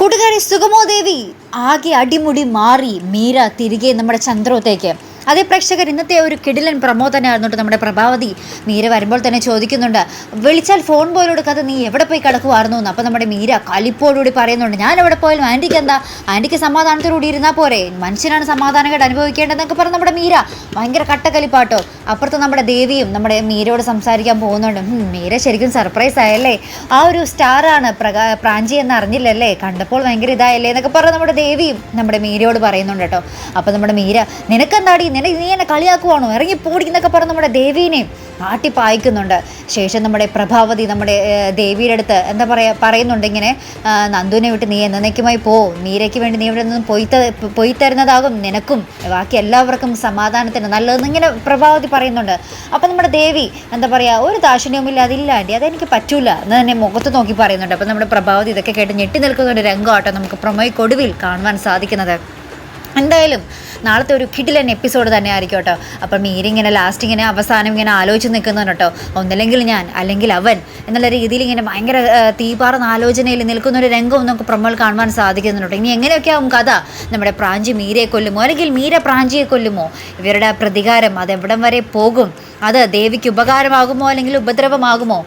കൂട്ടുകാരി സുഗമോ ദേവി ആകെ അടിമുടി മാറി മീര തിരികെ നമ്മുടെ ചന്ദ്രോത്തേക്ക്. അതേ പ്രേക്ഷകർ ഇന്നത്തെ ഒരു കിടിലൻ പ്രമോ തന്നെ നമ്മുടെ പ്രഭാവതി. മീര വരുമ്പോൾ തന്നെ ചോദിക്കുന്നുണ്ട് വിളിച്ചാൽ ഫോൺ പോലും എടുക്കാതെ നീ എവിടെ പോയി കിടക്കുമായിരുന്നു എന്ന്. അപ്പോൾ നമ്മുടെ മീര കലിപ്പോടുകൂടി പറയുന്നുണ്ട് ഞാൻ എവിടെ പോയാലും ആന്റിക്ക് എന്താ? ആന്റിക്ക് സമാധാനത്തോടുകൂടി ഇരുന്നാൽ പോരെ. മനുഷ്യനാണ് സമാധാനമായിട്ട് അനുഭവിക്കേണ്ടതെന്നൊക്കെ പറഞ്ഞ് നമ്മുടെ മീര. ഭയങ്കര കട്ടക്കലിപ്പാട്ടോ. അപ്പുറത്ത് നമ്മുടെ ദേവിയും നമ്മുടെ മീരയോട് സംസാരിക്കാൻ പോകുന്നുണ്ട്. മീര ശരിക്കും സർപ്രൈസ് ആയല്ലേ? ആ ഒരു സ്റ്റാറാണ് പ്രകാ പ്രാഞ്ചി എന്ന് അറിഞ്ഞില്ലല്ലേ? കണ്ടപ്പോൾ ഭയങ്കര ഇതായല്ലേ? എന്നൊക്കെ പറഞ്ഞ് നമ്മുടെ ദേവിയും നമ്മുടെ മീരയോട് പറയുന്നുണ്ട് കേട്ടോ. അപ്പോൾ നമ്മുടെ മീര നിനക്കെന്താടി നിനക്ക് നീ എന്നെ കളിയാക്കുവാണോ? ഇറങ്ങി പോടിക്കുന്നൊക്കെ പറഞ്ഞ് നമ്മുടെ ദേവീനെയും ആട്ടി പായിക്കുന്നുണ്ട്. ശേഷം നമ്മുടെ പ്രഭാവതി നമ്മുടെ ദേവിയുടെ അടുത്ത് എന്താ പറയുക പറയുന്നുണ്ട് ഇങ്ങനെ നന്ദുവിനെ വിട്ട് നീ എന്നേക്കുമായി പോ. നീരയ്ക്ക് വേണ്ടി നീ ഇവിടെ നിന്ന് പോയി പോയി തരുന്നതാകും നിനക്കും. ബാക്കി എല്ലാവർക്കും സമാധാനത്തിന് നല്ലതെന്ന് ഇങ്ങനെ പ്രഭാവതി പറയുന്നുണ്ട്. അപ്പം നമ്മുടെ ദേവി എന്താ പറയുക ഒരു ദാക്ഷിണ്യവുമില്ല അതില്ല ആന്റി അതെനിക്ക് പറ്റൂല എന്ന് തന്നെ മുഖത്ത് നോക്കി പറയുന്നുണ്ട്. അപ്പം നമ്മുടെ പ്രഭാവതി ഇതൊക്കെ കേട്ട് ഞെട്ടി നിൽക്കുന്ന ഒരു രംഗമാട്ടോ നമുക്ക് പ്രൊമോയ്ക്കൊടുവിൽ കാണുവാൻ സാധിക്കുന്നത്. എന്തായാലും നാളത്തെ ഒരു കിടിലൻ എപ്പിസോഡ് തന്നെ ആയിരിക്കും കേട്ടോ. അപ്പം ഇങ്ങനെ ലാസ്റ്റ് ഇങ്ങനെ അവസാനം ഇങ്ങനെ ആലോചിച്ച് നിൽക്കുന്നതാണ് കേട്ടോ. ഒന്നല്ലെങ്കിൽ ഞാൻ അല്ലെങ്കിൽ അവൻ എന്നുള്ള രീതിയിൽ ഇങ്ങനെ ഭയങ്കര തീപാറുന്ന ആലോചനയിൽ നിൽക്കുന്ന ഒരു രംഗവും നമുക്ക് പ്രമോൾ കാണുവാൻ സാധിക്കുന്നുണ്ട്. ഇനി എങ്ങനെയൊക്കെ ആവും കഥ? നമ്മുടെ പ്രാഞ്ചി മീരയെ കൊല്ലുമോ? അല്ലെങ്കിൽ മീര പ്രാഞ്ചിയെ കൊല്ലുമോ? ഇവരുടെ പ്രതികാരം അതെവിടം വരെ പോകും? അത് ദേവിക്ക് ഉപകാരമാകുമോ അല്ലെങ്കിൽ ഉപദ്രവമാകുമോ?